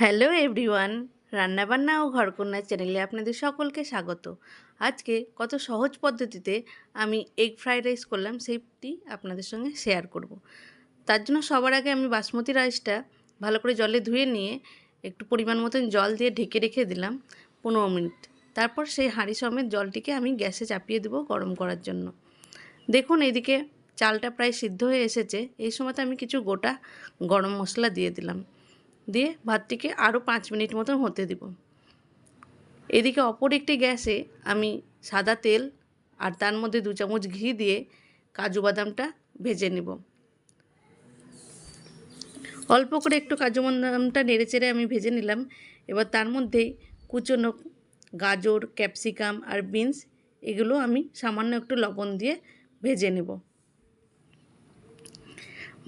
Hello everyone, রান্নাবান্না ও ঘরকন্যা চ্যানেলে আপনাদের সকলকে স্বাগত। আজকে কত সহজ পদ্ধতিতে আমি এগ ফ্রাইড রাইস করলাম সেইটি আপনাদের সঙ্গে শেয়ার করব। তার জন্য সবার আগে আমি বাসমতি রাইসটা ভালো করে জলে ধুয়ে নিয়ে একটু পরিমাণ মতন জল দিয়ে ঢেকে রেখে দিলাম পনেরো মিনিট। তারপর সেই হাঁড়ি সমেত জলটিকে আমি গ্যাসে চাপিয়ে দেবো গরম করার জন্য। দেখুন, এদিকে চালটা প্রায় সিদ্ধ হয়ে এসেছে। এই সময়তে আমি কিছু গোটা গরম মশলা দিয়ে দিলাম। দিয়ে ভাতটিকে আরও পাঁচ মিনিট মতন হতে দিব। এদিকে অপর একটি গ্যাসে আমি সাদা তেল আর তার মধ্যে দু চামচ ঘি দিয়ে কাজু বাদামটা ভেজে নেব। অল্প করে একটু কাজু বাদামটা নেড়ে চেড়ে আমি ভেজে নিলাম। এবার তার মধ্যেই কুচনো গাজর, ক্যাপসিকাম আর বিনস এগুলো আমি সামান্য একটু লবণ দিয়ে ভেজে নেব।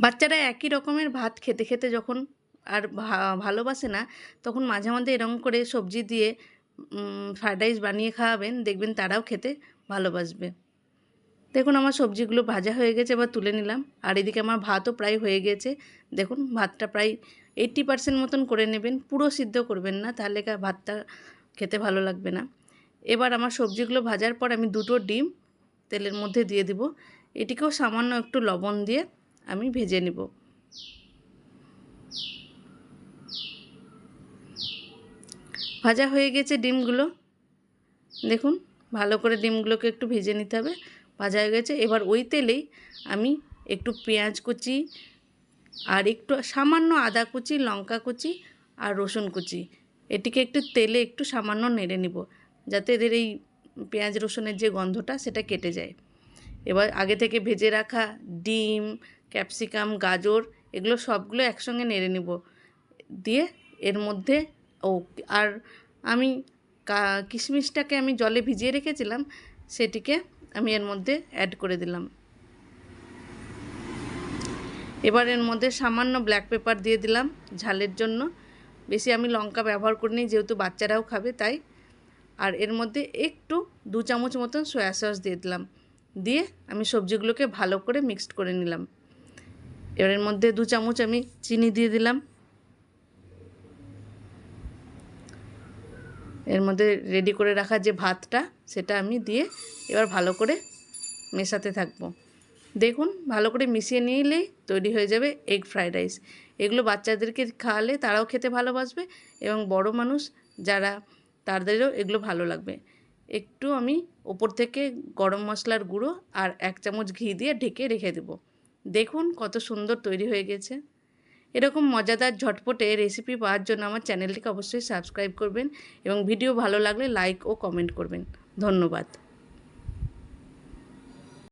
বাচ্চারা একই রকমের ভাত খেতে খেতে যখন আর ভালোবাসে না, তখন মাঝে মাঝে এরকম করে সবজি দিয়ে ফ্রায়েড রাইস বানিয়ে খাওয়াবেন, দেখবেন তারাও খেতে ভালোবাসবে। দেখুন আমার সবজিগুলো ভাজা হয়ে গেছে, এবার তুলে নিলাম। আর এদিকে আমার ভাতও প্রায় হয়ে গেছে। দেখুন ভাতটা প্রায় এইট্টি পার্সেন্ট মতন করে নেবেন, পুরো সিদ্ধ করবেন না, তাহলে ভাতটা খেতে ভালো লাগবে না। এবার আমার সবজিগুলো ভাজার পর আমি দুটো ডিম তেলের মধ্যে দিয়ে দিব। এটিকেও সামান্য একটু লবণ দিয়ে আমি ভেজে নেব। ভাজা হয়ে গেছে ডিমগুলো। দেখুন, ভালো করে ডিমগুলোকে একটু ভেজে নিতে হবে। ভাজা হয়ে গেছে। এবার ওই তেলেই আমি একটু পেঁয়াজ কুচি আর একটু সামান্য আদা কুচি, লঙ্কা কুচি আর রসুন কুচি। এটিকে একটু তেলে একটু সামান্য নেড়ে নিব, যাতে এদের এই পেঁয়াজ রসুনের যে গন্ধটা, সেটা কেটে যায়। এবার আগে থেকে ভেজে রাখা ডিম, ক্যাপসিকাম, গাজর, এগুলো সবগুলো একসঙ্গে নেড়ে নিব। দিয়ে এর মধ্যে ও, আর আমি কিশমিশটাকে আমি জলে ভিজিয়ে রেখেছিলাম, সেটিকে আমি এর মধ্যে অ্যাড করে দিলাম। এবার এর মধ্যে সামান্য ব্ল্যাক পেপার দিয়ে দিলাম ঝালের জন্য। বেশি আমি লঙ্কা ব্যবহার করিনি, যেহেতু বাচ্চারাও খাবে তাই। আর এর মধ্যে একটু দু চামচ মতন সয়া সস দিয়ে দিলাম। দিয়ে আমি সবজিগুলোকে ভালো করে মিক্সড করে নিলাম। এবার এর মধ্যে দু চামচ আমি চিনি দিয়ে দিলাম। এর মধ্যে রেডি করে রাখা যে ভাতটা, সেটা আমি দিয়ে এবার ভালো করে মেশাতে থাকব। দেখুন, ভালো করে মিশিয়ে নিলেই তৈরি হয়ে যাবে এগ ফ্রাইড রাইস এগুলো বাচ্চাদেরকে খাওয়ালে তারাও খেতে ভালোবাসবে এবং বড় মানুষ যারা, তাদেরও এগুলো ভালো লাগবে। একটু আমি ওপর থেকে গরম মশলার গুঁড়ো আর এক চামচ ঘি দিয়ে ঢেকে রেখে দেবো। দেখুন কত সুন্দর তৈরি হয়ে গেছে। এরকম মজাদার ঝটপটে রেসিপি পাওয়ার জন্য আমার চ্যানেলটিকে অবশ্যই সাবস্ক্রাইব করবেন এবং ভিডিও ভালো লাগলে লাইক ও কমেন্ট করবেন। ধন্যবাদ।